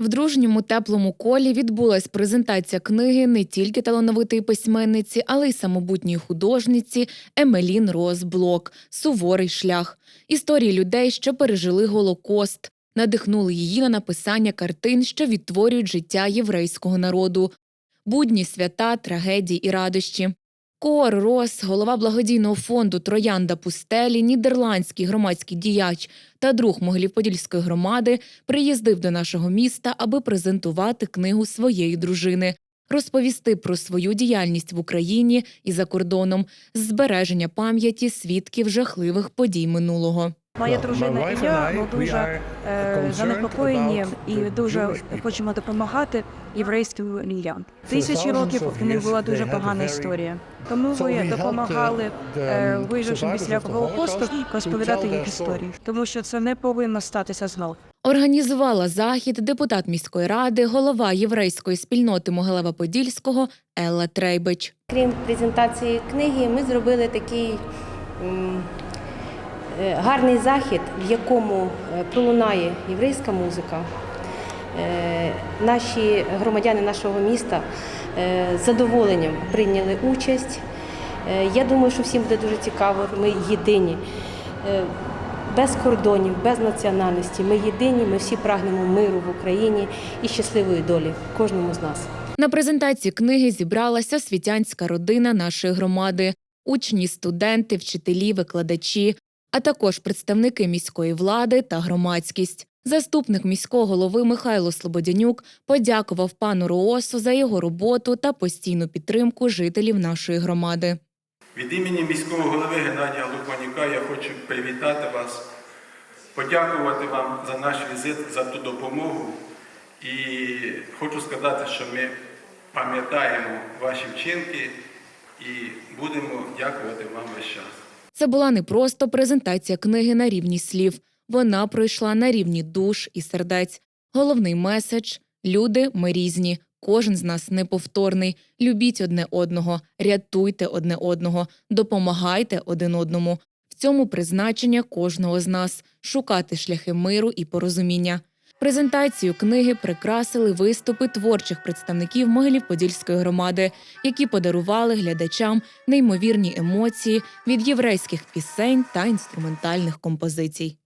В дружньому теплому колі відбулась презентація книги не тільки талановитої письменниці, але й самобутньої художниці Емелін Розблок Суворий шлях. Історії людей, що пережили Голокост, надихнули її на написання картин, що відтворюють життя єврейського народу, будні свята, трагедії і радощі. Кор Рос, голова благодійного фонду Троянда Пустелі, нідерландський громадський діяч та друг Могилів-Подільської громади приїздив до нашого міста, аби презентувати книгу своєї дружини, розповісти про свою діяльність в Україні і за кордоном, збереження пам'яті свідків жахливих подій минулого. Моя дружина і я ми дуже е, занепокоєні і дуже хочемо допомагати єврейським людям. Тисячі років у них була дуже погана історія. Тому helped допомагали the- е, вижившим після Голокосту розповідати їх історії, тому що це не повинно статися знов. Організувала захід депутат міської ради, голова єврейської спільноти Могилева-Подільського Елла Трейбич. Крім презентації книги, ми зробили такий гарний захід, в якому е, пролунає єврейська музика. Е, Наші громадяни нашого міста е, з задоволенням прийняли участь. Е, Я думаю, що всім буде дуже цікаво. Ми єдині, Е, без кордонів, без національності. Ми єдині, ми всі прагнемо миру в Україні і щасливої долі кожному з нас. На презентації книги зібралася освітянська родина нашої громади, учні, студенти, вчителі, викладачі, а також представники міської влади та громадськість. Заступник міського голови Михайло Слободянюк подякував пану Роосу за його роботу та постійну підтримку жителів нашої громади. Від імені міського голови Геннадія Лукманюка я хочу привітати вас, подякувати вам за наш візит, за ту допомогу. І хочу сказати, що ми пам'ятаємо ваші вчинки і будемо дякувати вам весь час. Це була не просто презентація книги на рівні слів. Вона пройшла на рівні душ і сердець. Головний меседж люди ми різні. Кожен з нас неповторний. Любіть одне одного, рятуйте одне одного, допомагайте один одному. В цьому призначення кожного з нас шукати шляхи миру і порозуміння. Презентацію книги прикрасили виступи творчих представників Могилів-Подільської громади, які подарували глядачам неймовірні емоції від єврейських пісень та інструментальних композицій.